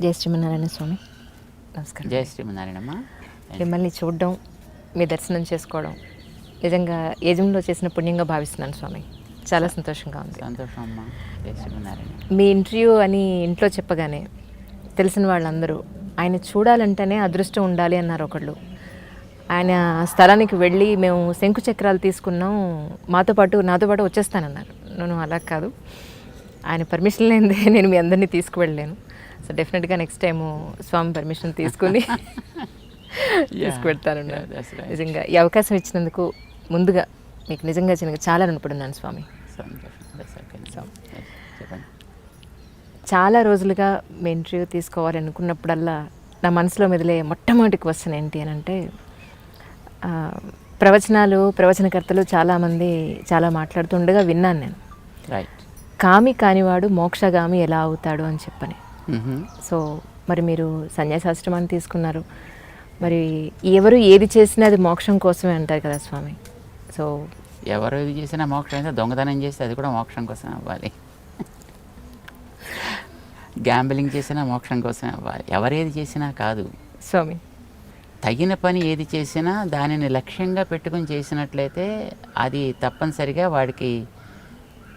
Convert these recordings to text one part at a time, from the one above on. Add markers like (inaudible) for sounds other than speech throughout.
జయ శ్రీమన్నారాయణ స్వామి. నమస్కారం. జయ శ్రీమన్నారాయణమ్మ మిమ్మల్ని చూడడం మీ దర్శనం చేసుకోవడం నిజంగా యజంలో చేసిన పుణ్యంగా భావిస్తున్నాను స్వామి. చాలా సంతోషంగా ఉంది. సంతోషం అమ్మ జయ శ్రీమన్నారాయణ మీ ఇంటర్వ్యూ అని ఇంట్లో చెప్పగానే తెలిసిన వాళ్ళందరూ ఆయన చూడాలంటేనే అదృష్టం ఉండాలి అన్నారు ఒకళ్ళు. ఆయన స్థలానికి వెళ్ళి మేము శంకు చక్రాలు తీసుకున్నాం మాతో పాటు నాతో పాటు వచ్చేస్తానన్నారు. నేను అలా కాదు. ఆయన పర్మిషన్ లేనిదే నేను మీ అందరినీ తీసుకువెళ్ళలేను. సో డెఫినెట్గా నెక్స్ట్ టైము స్వామి పర్మిషన్ తీసుకుని (laughs) right. నిజంగా ఈ అవకాశం ఇచ్చినందుకు ముందుగా మీకు నిజంగా చిన్నగా చాలా రుణపడున్నాను స్వామి. చాలా రోజులుగా మీ ఇంటర్వ్యూ తీసుకోవాలి అనుకున్నప్పుడల్లా నా మనసులో మెదిలే మొట్టమొదటి క్వశ్చన్ ఏంటి అని అంటే ప్రవచనాలు ప్రవచనకర్తలు చాలామంది చాలా మాట్లాడుతుండగా విన్నాను నేను. రైట్ కామి కానివాడు మోక్షగామి ఎలా అవుతాడు అని చెప్పని. సో మరి మీరు సన్యాసాశ్రమాన్ని తీసుకున్నారు. మరి ఎవరు ఏది చేసినా అది మోక్షం కోసమే అంటారు కదా స్వామి. సో ఎవరు ఇది చేసినా మోక్షం అయితే దొంగతనం చేస్తే అది కూడా మోక్షం కోసం అవ్వాలి. గ్యాంబ్లింగ్ చేసినా మోక్షం కోసం అవ్వాలి. ఎవరేది చేసినా కాదు. స్వామి. తగిన పని ఏది చేసినా దానిని లక్ష్యంగా పెట్టుకుని చేసినట్లయితే అది తప్పనిసరిగా వాడికి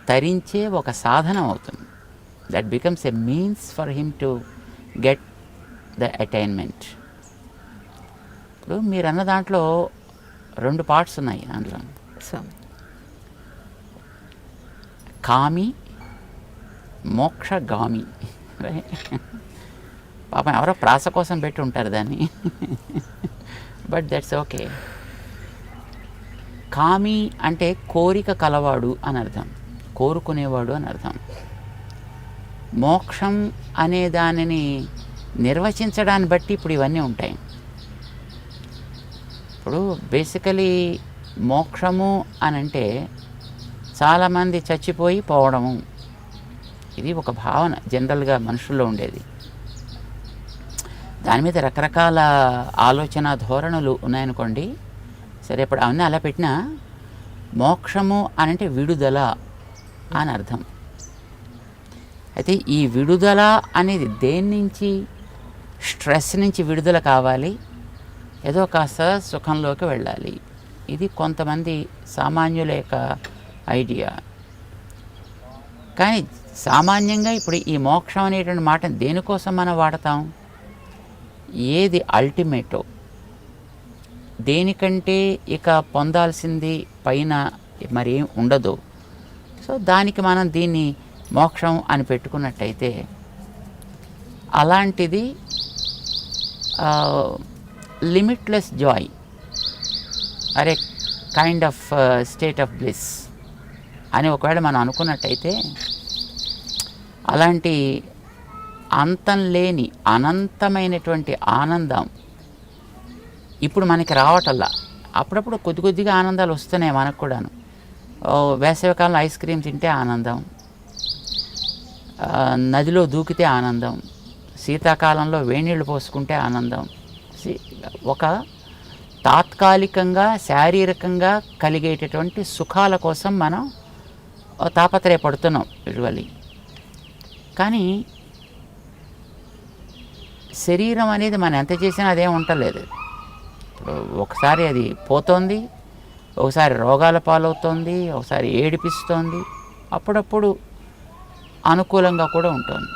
తరించే ఒక సాధనం అవుతుంది. That becomes a means for him to get the attainment ఇప్పుడు మీరు అన్న దాంట్లో రెండు పార్ట్స్ ఉన్నాయి స్వామి కామి మోక్షగామి. పాపం ఎవరో ప్రాస కోసం పెట్టి ఉంటారు దాన్ని. బట్ దట్స్ ఓకే కామి అంటే కోరిక కలవాడు అని అర్థం. కోరుకునేవాడు అని అర్థం. మోక్షం అనే దానిని నిర్వచించడాన్ని బట్టి ఇప్పుడు ఇవన్నీ ఉంటాయి. ఇప్పుడు బేసికలీ మోక్షము అని అంటే చాలామంది చచ్చిపోయి పోవడము. ఇది ఒక భావన జనరల్గా మనుషుల్లో ఉండేది. దాని మీద రకరకాల ఆలోచన ధోరణులు ఉన్నాయనుకోండి. సరే ఇప్పుడు అవన్నీ అలా పెట్టినా మోక్షము అని అంటే విడుదల అని అర్థం. అయితే ఈ విడుదల అనేది దేని నుంచి? స్ట్రెస్ నుంచి విడుదల కావాలి. ఏదో కాస్త సుఖంలోకి వెళ్ళాలి. ఇది కొంతమంది సామాన్యుల యొక్క ఐడియా. కానీ సామాన్యంగా ఇప్పుడు ఈ మోక్షం అనేటువంటి మాటను దేనికోసం మనం వాడతాం? ఏది అల్టిమేటో దేనికంటే ఇక పొందాల్సింది పైన మరేం ఉండదు. సో దానికి మనం దీన్ని మోక్షం అని పెట్టుకున్నట్టయితే అలాంటిది limitless joy or a kind of state of bliss అని ఒకవేళ మనం అనుకున్నట్టయితే అలాంటి అంతం లేని అనంతమైనటువంటి ఆనందం ఇప్పుడు మనకి రావటల్లా అప్పుడప్పుడు కొద్ది కొద్దిగా ఆనందాలు వస్తున్నాయి మనకు కూడాను. వేసవికాలంలో ఐస్ క్రీమ్ తింటే ఆనందం. నదిలో దూకితే ఆనందం. శీతాకాలంలో వేణీళ్ళు పోసుకుంటే ఆనందం. సి- ఒక తాత్కాలికంగా శారీరకంగా కలిగేటటువంటి సుఖాల కోసం మనం తాపత్రయపడుతున్నాం యూజువల్లీ కానీ శరీరం అనేది మనం ఎంత చేసినా అదేం ఉండలేదు. ఇప్పుడు ఒకసారి అది పోతోంది ఒకసారి రోగాల పాలవుతోంది ఒకసారి ఏడిపిస్తోంది. అప్పుడప్పుడు అనుకూలంగా కూడా ఉంటుంది.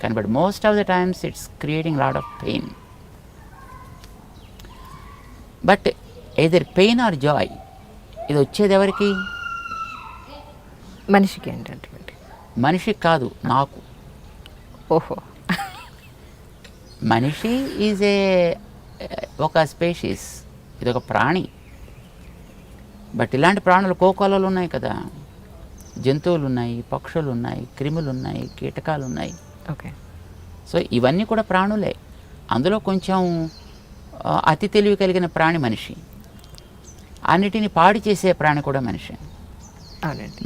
కానీ but most of the times it's creating lot of pain but either pain or joy ఇది వచ్చేది ఎవరికి? మనిషికి ఏంటంటే మనిషికి కాదు నాకు. ఓహో. మనిషి ఈజ్ ఏ ఒక స్పేషీస్ ఇది ఒక ప్రాణి. బట్ ఇలాంటి ప్రాణులు కోకోలలు ఉన్నాయి కదా. జంతువులు ఉన్నాయి పక్షులు ఉన్నాయి క్రిములు ఉన్నాయి కీటకాలు ఉన్నాయి ఓకే. సో ఇవన్నీ కూడా ప్రాణులే. అందులో కొంచెం అతి తెలివి కలిగిన ప్రాణి మనిషి. అన్నిటిని పాడి చేసే ప్రాణి కూడా మనిషి.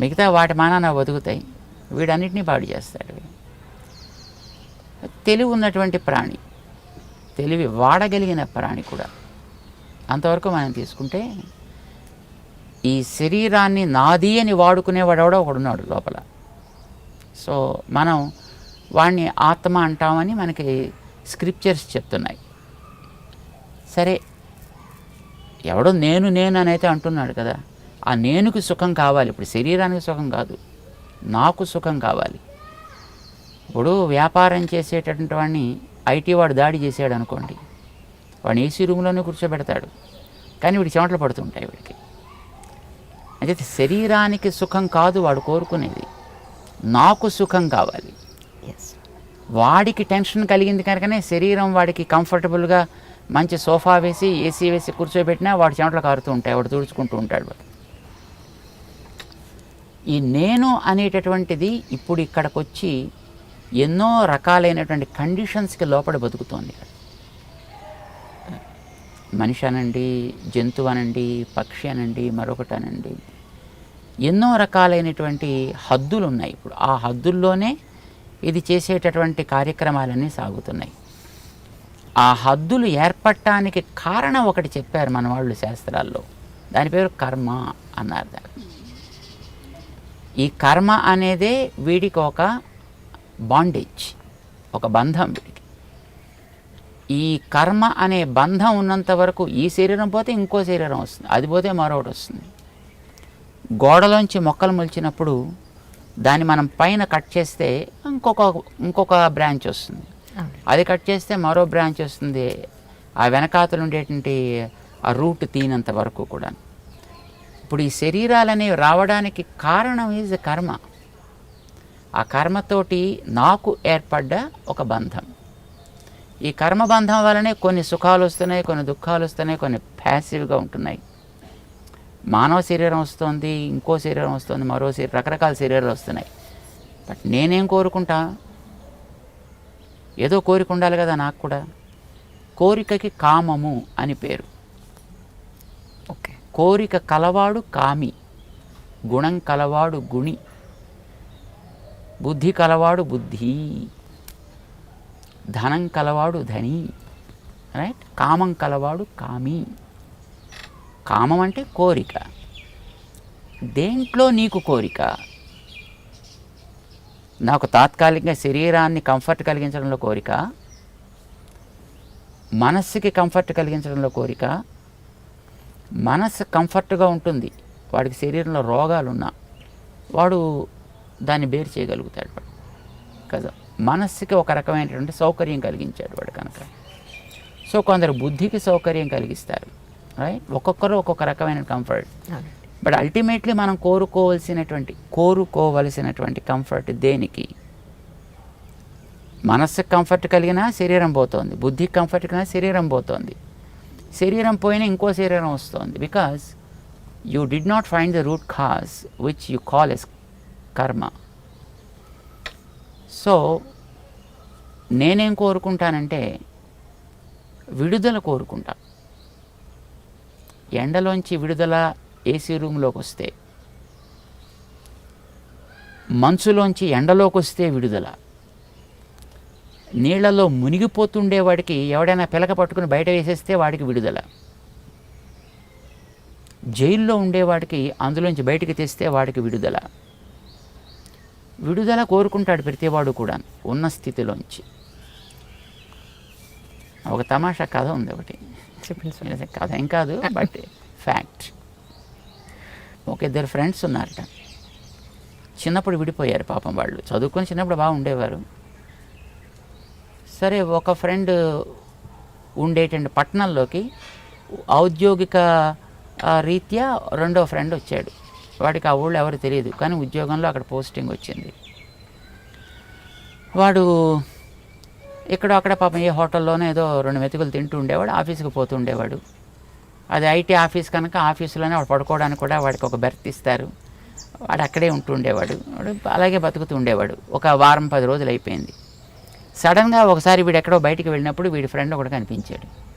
మిగతా వాటి మానాన బతుకుతాయి. వీడన్నిటినీ పాడు చేస్తాడు. తెలివి ఉన్నటువంటి ప్రాణి తెలివి వాడగలిగిన ప్రాణి కూడా. అంతవరకు మనం తీసుకుంటే ఈ శరీరాన్ని నాది అని వాడుకునేవాడెవడో ఒకడున్నాడు లోపల. సో మనం వాడిని ఆత్మ అంటామని మనకి స్క్రిప్చర్స్ చెప్తున్నాయి. సరే ఎవడో నేను నేను అని అయితే అంటున్నాడు కదా ఆ నేనుకి సుఖం కావాలి. ఇప్పుడు శరీరానికి సుఖం కాదు నాకు సుఖం కావాలి. ఇప్పుడు వ్యాపారం చేసేటటువంటి వాడిని ఐటీ వాడు దాడి చేసాడు అనుకోండి వాడిని ఏసీ రూమ్లోనే కూర్చోబెడతాడు. కానీ వీడి చెమటలు పడుతుంటాయి వీడికి. అయితే శరీరానికి సుఖం కాదు వాడు కోరుకునేది. నాకు సుఖం కావాలి. వాడికి టెన్షన్ కలిగింది కనుకనే శరీరం వాడికి కంఫర్టబుల్గా మంచి సోఫా వేసి ఏసీ వేసి కూర్చోబెట్టినా వాడి చెమటలు కారుతూ ఉంటాయి వాడు తుడుచుకుంటూ ఉంటాడు వాడు. ఈ నేను అనేటటువంటిది ఇప్పుడు ఇక్కడికి వచ్చి ఎన్నో రకాలైనటువంటి కండిషన్స్కి లోపల బతుకుతోంది. మనిషి అనండి జంతువు అనండి పక్షి అనండి మరొకటి అనండి. ఎన్నో రకాలైనటువంటి హద్దులు ఉన్నాయి ఇప్పుడు. ఆ హద్దుల్లోనే ఇది చేసేటటువంటి కార్యక్రమాలన్నీ సాగుతున్నాయి. ఆ హద్దులు ఏర్పడటానికి కారణం ఒకటి చెప్పారు మన వాళ్ళు శాస్త్రాల్లో. దాని పేరు కర్మ అన్నారు దాన్ని. ఈ కర్మ అనేదే వీడికి ఒక బాండేజ్ ఒక బంధం వీడికి. ఈ కర్మ అనే బంధం ఉన్నంత వరకు ఈ శరీరం పోతే ఇంకో శరీరం వస్తుంది. అది పోతే మరొకటి వస్తుంది. గోడలోంచి మొక్కలు మొలిచినప్పుడు దాన్ని మనం పైన కట్ చేస్తే ఇంకొక ఇంకొక బ్రాంచ్ వస్తుంది. అది కట్ చేస్తే మరో బ్రాంచ్ వస్తుంది. ఆ వెనకాతలు ఉండేటువంటి ఆ రూట్ తీనంత వరకు కూడా. ఇప్పుడు ఈ శరీరాలనేవి రావడానికి కారణం ఈజ్ కర్మ. ఆ కర్మతోటి నాకు ఏర్పడ్డ ఒక బంధం. ఈ కర్మబంధం వల్లనే కొన్ని సుఖాలు వస్తున్నాయి కొన్ని దుఃఖాలు వస్తున్నాయి కొన్ని ప్యాసివ్గా ఉంటున్నాయి. మానవ శరీరం వస్తుంది ఇంకో శరీరం వస్తుంది మరో శరీరం రకరకాల శరీరాలు వస్తున్నాయి. బట్ నేనేం కోరుకుంటా? ఏదో కోరిక ఉండాలి కదా నాకు కూడా. కోరికకి కామము అని పేరు. ఓకే. కోరిక కలవాడు కామి గుణం కలవాడు గుణి బుద్ధి కలవాడు బుద్ధి. ధనం కలవాడు ధని రైట్ కామం కలవాడు కామి. కామం అంటే కోరిక. దేంట్లో నీకు కోరిక? నాకు తాత్కాలికంగా శరీరాన్ని కంఫర్ట్ కలిగించడంలో కోరిక? మనస్సుకి కంఫర్ట్ కలిగించడంలో కోరిక? మనస్సు కంఫర్ట్గా ఉంటుంది. వాడికి శరీరంలో రోగాలు ఉన్నా వాడు దాన్ని బేర్ చేయగలుగుతాడు. కదా? మనస్సుకి ఒక రకమైనటువంటి సౌకర్యం కలిగించాడు వాడు కనుక. సో కొందరు బుద్ధికి సౌకర్యం కలిగిస్తారు. రైట్ ఒక్కొక్కరు ఒక్కొక్క రకమైన కంఫర్ట్ బట్ అల్టిమేట్లీ మనం కోరుకోవలసినటువంటి కోరుకోవలసినటువంటి కంఫర్ట్ దేనికి? మనస్సుకి కంఫర్ట్ కలిగినా శరీరం పోతోంది. బుద్ధికి కంఫర్ట్ కలిగినా శరీరం పోతోంది. శరీరం పోయినా ఇంకో శరీరం వస్తుంది. Because you did not find the root cause which you call as karma so నేనేం కోరుకుంటానంటే విడుదల కోరుకుంటా. ఎండలోంచి విడుదల ఏసీ రూమ్లోకి వస్తే మంచులోంచి ఎండలోకి వస్తే విడుదల. నీళ్ళలో మునిగిపోతుండేవాడికి ఎవడైనా పిలక పట్టుకుని బయట వేసేస్తే వాడికి విడుదల. జైల్లో ఉండేవాడికి అందులోంచి బయటికి తెస్తే వాడికి విడుదల. విడుదల కోరుకుంటాడు ప్రతివాడు కూడా ఉన్న స్థితిలోంచి. ఒక తమాషా కథ ఉంది ఒకటి. చెప్పండి కథ ఏం కాదు బట్ ఫ్యాక్ట్. ఒక ఇద్దరు ఫ్రెండ్స్ ఉన్నారట. చిన్నప్పుడు విడిపోయారు పాపం వాళ్ళు. చదువుకొని చిన్నప్పుడు బాగా ఉండేవారు. సరే ఒక ఫ్రెండ్ ఉండేటువంటి పట్టణంలోకి ఔద్యోగిక రీత్యా రెండో ఫ్రెండ్ వచ్చాడు. వాడికి ఆ ఊళ్ళో ఎవరు తెలియదు. కానీ ఉద్యోగంలో అక్కడ పోస్టింగ్ వచ్చింది. వాడు ఇక్కడ అక్కడ పాపం ఏ హోటల్లోనే ఏదో రెండు మెతుకులు తింటూ ఉండేవాడు ఆఫీస్కి పోతూ ఉండేవాడు. అది ఐటీ ఆఫీస్ కనుక ఆఫీసులోనే వాడు పడుకోవడానికి కూడా వాడికి ఒక బెర్త్ ఇస్తారు. వాడు అక్కడే ఉంటూ ఉండేవాడు. వాడు అలాగే బతుకుతూ ఉండేవాడు. ఒక వారం పది రోజులు అయిపోయింది. సడన్గా ఒకసారి వీడు ఎక్కడో బయటికి వెళ్ళినప్పుడు వీడి ఫ్రెండ్ ఒకటి కనిపించాడు.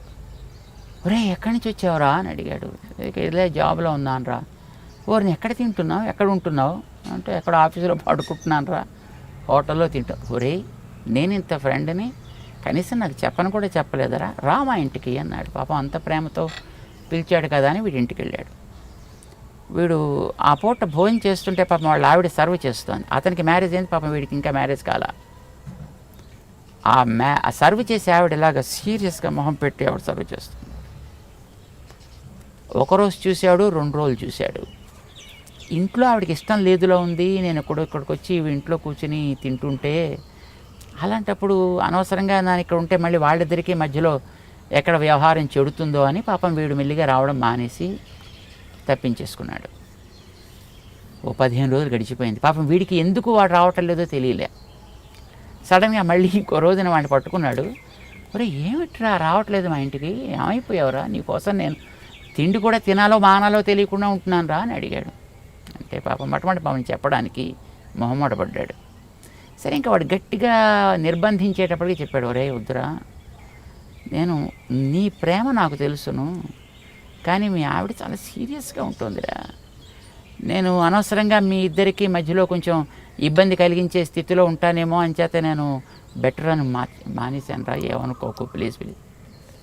ఒరే ఎక్కడి నుంచి వచ్చావురా? అని అడిగాడు. "ఇక జాబ్లో ఉన్నాను రా ఓరిని ఎక్కడ తింటున్నావు? ఎక్కడ ఉంటున్నావు? అంటే ఎక్కడ ఆఫీసులో పడుకుంటున్నాను రా హోటల్లో తింటావు ఒరే నేను ఇంత ఫ్రెండ్ని కనీసం నాకు చెప్పను కూడా చెప్పలేదరా. రా మా ఇంటికి అన్నాడు. పాపం అంత ప్రేమతో పిలిచాడు కదా అని వీడి ఇంటికి వెళ్ళాడు. వీడు ఆ పూట భోజనం చేస్తుంటే పాపం వాళ్ళ ఆవిడ సర్వ్ చేస్తుంది. అతనికి మ్యారేజ్ అయింది పాపం వీడికి ఇంకా మ్యారేజ్ కాల. ఆ మ్యా ఆ సర్వ్ చేసే ఆవిడ ఇలాగ సీరియస్గా మొహం పెట్టి ఆవిడ సర్వ్ చేస్తుంది. ఒకరోజు చూశాడు రెండు రోజులు చూశాడు. ఇంట్లో ఆవిడకి ఇష్టం లేదులో ఉంది. నేను ఇప్పుడు ఇక్కడికి వచ్చి ఇంట్లో కూర్చుని తింటుంటే అలాంటప్పుడు అనవసరంగా నేను ఇక్కడ ఉంటే మళ్ళీ వాళ్ళిద్దరికీ మధ్యలో ఎక్కడ వ్యవహారం చెడుతుందో అని పాపం వీడు మెల్లిగా రావడం మానేసి తప్పించేసుకున్నాడు. ఓ పదిహేను రోజులు గడిచిపోయింది. పాపం వీడికి ఎందుకు వాడు రావటం లేదో తెలియలే. సడన్గా మళ్ళీ ఇంకో రోజున వాడిని పట్టుకున్నాడు. ఒరే ఏమిట్రా? రావట్లేదు మా ఇంటికి. ఏమైపోయావురా? నీకోసం నేను తిండి కూడా తినాలో మానాలో తెలియకుండా ఉంటున్నాను రా అని అడిగాడు. అంటే పాపం మొట్టమొదటి పాపం చెప్పడానికి మొహమాట పడ్డాడు. సరే ఇంకా వాడు గట్టిగా నిర్బంధించేటప్పటికి చెప్పాడు ఒరే వద్దురా నేను నీ ప్రేమ నాకు తెలుసును కానీ మీ ఆవిడ చాలా సీరియస్గా ఉంటుందిరా. నేను అనవసరంగా మీ ఇద్దరికి మధ్యలో కొంచెం ఇబ్బంది కలిగించే స్థితిలో ఉంటానేమో అని నేను బెటర్ అని మా మానేశాను రా ఏమనుకోకు ప్లీజ్ ప్లీజ్.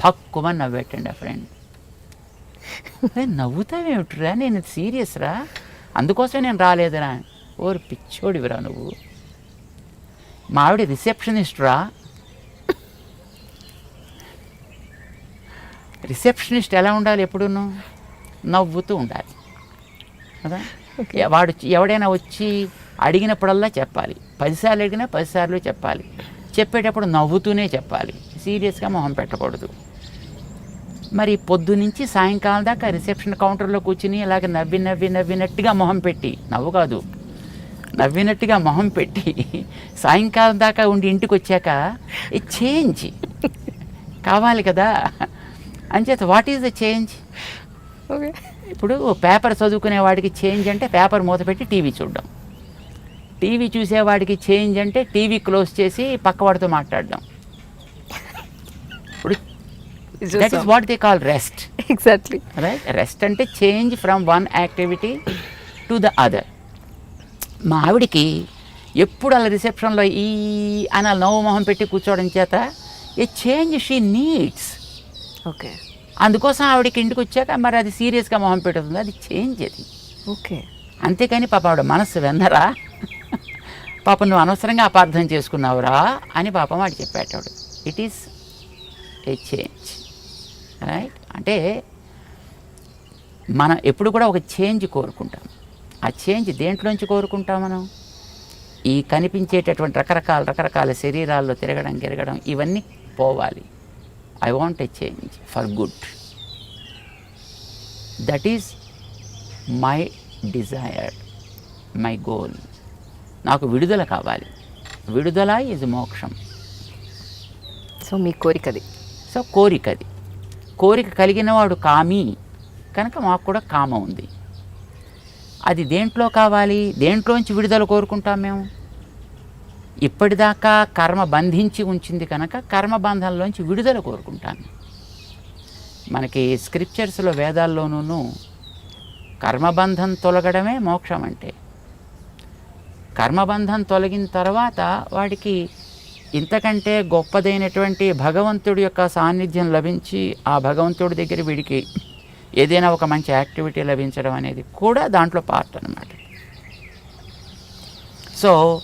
పక్కుమని నవ్వెట్టండి ఆ ఫ్రెండ్. నవ్వుతావేమిట్రా? నేను సీరియస్ రా అందుకోసమే నేను రాలేదురా. ఓరు పిచ్చోడివిరా నువ్వు. మా ఆవిడ రిసెప్షనిస్ట్ రా రిసెప్షనిస్ట్ ఎలా ఉండాలి ఎప్పుడూను? నవ్వుతూ ఉండాలి. కదా? వాడు వచ్చి- ఎవడైనా వచ్చి అడిగినప్పుడల్లా చెప్పాలి. పదిసార్లు అడిగినా పదిసార్లు చెప్పాలి. చెప్పేటప్పుడు నవ్వుతూనే చెప్పాలి. సీరియస్గా మొహం పెట్టకూడదు. మరి పొద్దు నుంచి సాయంకాలం దాకా రిసెప్షన్ కౌంటర్లో కూర్చుని ఇలాగ నవ్వి నవ్వి నవ్వినట్టుగా మొహం పెట్టి నవ్వు కాదు నవ్వినట్టుగా మొహం పెట్టి సాయంకాలం దాకా ఉండి ఇంటికి వచ్చాక చేంజ్? కావాలి కదా? అంచేత వాట్ ఈజ్ ద చేంజ్ ఇప్పుడు పేపర్ చదువుకునే వాడికి చేంజ్ అంటే పేపర్ మూత పెట్టి టీవీ చూడడం. టీవీ చూసేవాడికి చేంజ్ అంటే టీవీ క్లోజ్ చేసి పక్కవాడితో మాట్లాడడం. That is what they call rest exactly right rest అంటే change from one activity to the other మా ఆవిడికి ఎప్పుడు అలా రిసెప్షన్లో ఈ అని అలా నవ్వు మొహం పెట్టి కూర్చోవడం చేత a change she needs okay అందుకోసం ఆవిడకి ఇంటికి వచ్చాక మరి అది సీరియస్గా మొహం పెడుతుంది అది చేంజ్ అది. ఓకే అంతేకాని పాప ఆవిడ మనస్సు వెన్నరా పాప నువ్వు అనవసరంగా అపార్థం చేసుకున్నావురా అని పాపం వాడు చెప్పాడు it is a change right అంటే మనం ఎప్పుడు కూడా ఒక చేంజ్ కోరుకుంటాం. ఆ చేంజ్ దేంట్లోంచి కోరుకుంటాం మనం? ఈ కనిపించేటటువంటి రకరకాల రకరకాల శరీరాల్లో తిరగడం గిరగడం ఇవన్నీ పోవాలి. I want a change for good that is my desire my goal నాకు విడుదల కావాలి. విడుదల ఈజ్ మోక్షం. సో మీ కోరికది. సో కోరిక అది కోరిక కలిగిన వాడు కామి. కనుక మాకు కూడా కామ ఉంది. అది దేంట్లో కావాలి? దేంట్లోంచి విడుదల కోరుకుంటాం మేము? ఇప్పటిదాకా కర్మ బంధించి ఉంచింది కనుక కర్మ బంధంలోంచి విడుదల కోరుకుంటాను మనకి స్క్రిప్చర్స్లో వేదాల్లోనూ కర్మబంధం తొలగడమే మోక్షం అంటే. కర్మబంధం తొలగిన తర్వాత వాడికి ఇంతకంటే గొప్పదైనటువంటి భగవంతుడి యొక్క సాన్నిధ్యం లభించి ఆ భగవంతుడి దగ్గర వీడికి ఏదైనా ఒక మంచి యాక్టివిటీ లభించడం అనేది కూడా దాంట్లో పార్ట్ అనమాట సో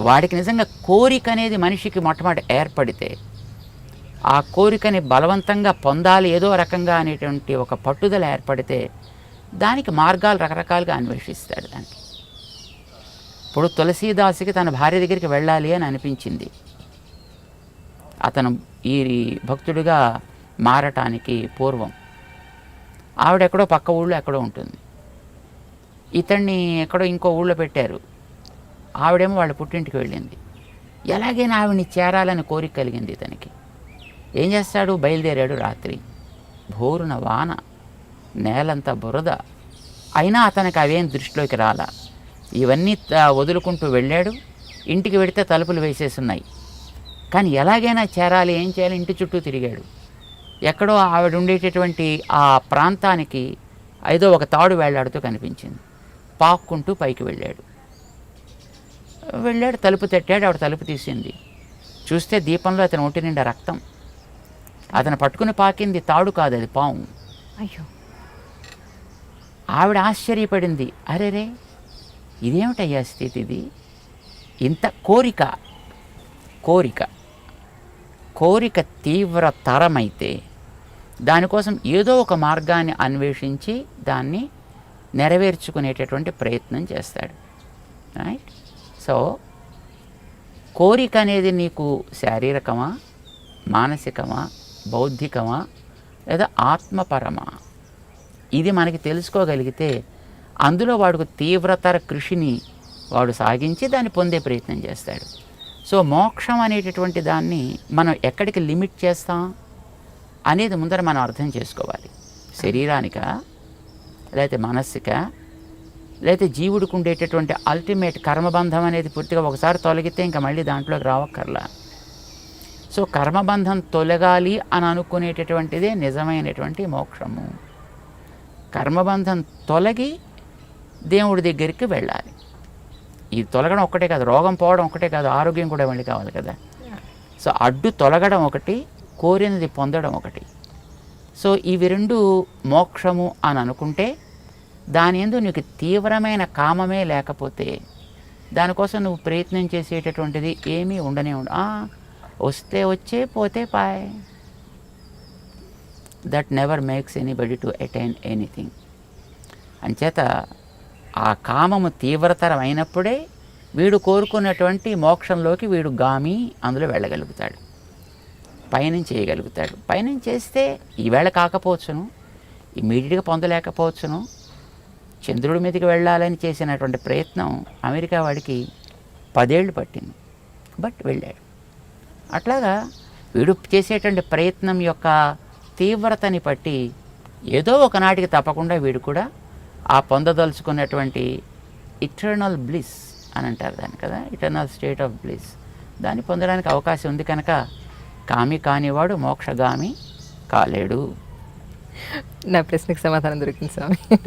వాడికి నిజంగా కోరిక అనేది మనిషికి మొట్టమొదటి ఏర్పడితే ఆ కోరికని బలవంతంగా పొందాలి ఏదో రకంగా అనేటువంటి ఒక పట్టుదల ఏర్పడితే దానికి మార్గాలు రకరకాలుగా అన్వేషిస్తాడు దానికి. ఇప్పుడు తులసీదాసుకి తన భార్య దగ్గరికి వెళ్ళాలి అని అనిపించింది. అతను ఈ భక్తుడిగా మారటానికి పూర్వం. ఆవిడెక్కడో పక్క ఊళ్ళో ఎక్కడో ఉంటుంది. ఇతన్ని ఎక్కడో ఇంకో ఊళ్ళో పెట్టారు. ఆవిడేమో వాళ్ళ పుట్టింటికి వెళ్ళింది. ఎలాగైనా ఆవిడ్ని చేరాలని కోరిక కలిగింది ఇతనికి. ఏం చేస్తాడు? బయలుదేరాడు రాత్రి. భోరున వాన నేలంతా బురద. అయినా అతనికి అవేం దృష్టిలోకి రాలా. ఇవన్నీ వదులుకుంటూ వెళ్ళాడు. ఇంటికి వెడితే తలుపులు వేసేసున్నాయి. కానీ ఎలాగైనా చేరాలి ఏం చేయాలి? ఇంటి చుట్టూ తిరిగాడు. ఎక్కడో ఆవిడ ఉండేటటువంటి ఆ ప్రాంతానికి ఏదో ఒక తాడు వేళ్ళాడుతూ కనిపించింది. పాక్కుంటూ పైకి వెళ్ళాడు. వెళ్ళాడు తలుపు తట్టాడు ఆవిడ తలుపు తీసింది. చూస్తే దీపంలో అతని ఒంటి నిండా రక్తం. అతను పట్టుకుని పాకింది తాడు కాదు అది పాము. అయ్యో. ఆవిడ ఆశ్చర్యపడింది. అరేరే ఇదేమిటయ్యా స్థితి ఇది? ఇంత కోరిక కోరిక. కోరిక తీవ్రతరమైతే దానికోసం ఏదో ఒక మార్గాన్ని అన్వేషించి దాన్ని నెరవేర్చుకునేటటువంటి ప్రయత్నం చేస్తాడు. రైట్ సో కోరిక అనేది నీకు శారీరకమా మానసికమా బౌద్ధికమా లేదా ఆత్మపరమా? ఇది మనకి తెలుసుకోగలిగితే అందులో వాడుకు తీవ్రతర కృషిని వాడు సాగించి దాన్ని పొందే ప్రయత్నం చేస్తాడు. సో మోక్షం అనేటటువంటి దాన్ని మనం ఎక్కడికి లిమిట్ చేస్తాం అనేది ముందర మనం అర్థం చేసుకోవాలి. శరీరానిక లేకపోతే మనస్సుక లేకపోతే జీవుడికి ఉండేటటువంటి అల్టిమేట్ కర్మబంధం అనేది పూర్తిగా ఒకసారి తొలగితే ఇంకా మళ్ళీ దాంట్లోకి రావక్కర్లా. సో కర్మబంధం తొలగాలి అని అనుకునేటటువంటిదే నిజమైనటువంటి మోక్షము. కర్మబంధం తొలగి దేవుడి దగ్గరికి వెళ్ళాలి. ఇది తొలగడం ఒకటే కాదు రోగం పోవడం ఒకటే కాదు ఆరోగ్యం కూడా మళ్ళీ కావాలి కదా. సో అడ్డు తొలగడం ఒకటి కోరినది పొందడం ఒకటి. సో ఇవి రెండు మోక్షము అని అనుకుంటే దాని ఎందు నీకు తీవ్రమైన కామమే లేకపోతే దానికోసం నువ్వు ప్రయత్నం చేసేటటువంటిది ఏమీ ఉండనే ఉండ ఆ, వస్తే వచ్చే పోతే పాయ్. That never makes anybody to attain anything అంచేత ఆ కామము తీవ్రతరం అయినప్పుడే వీడు కోరుకున్నటువంటి మోక్షంలోకి వీడు గామి అందులో వెళ్ళగలుగుతాడు. పయనం చేయగలుగుతాడు. పయనం చేస్తే ఈవేళ కాకపోవచ్చును ఇమీడియట్గా పొందలేకపోవచ్చును. చంద్రుడి మీదకి వెళ్ళాలని చేసినటువంటి ప్రయత్నం అమెరికా వాడికి పదేళ్ళు పట్టింది. బట్ వెళ్ళాడు. అట్లాగా వీడు చేసేటువంటి ప్రయత్నం యొక్క తీవ్రతని బట్టి ఏదో ఒకనాటికి తప్పకుండా వీడు కూడా ఆ పొందదలుచుకున్నటువంటి ఇటర్నల్ బ్లిస్ అని అంటారు దాన్ని కదా? ఇటర్నల్ స్టేట్ ఆఫ్ బ్లిస్ దాన్ని పొందడానికి అవకాశం ఉంది కనుక కామి కానివాడు మోక్షగామి కాలేడు. నా ప్రశ్నకు సమాధానం దొరికింది స్వామి.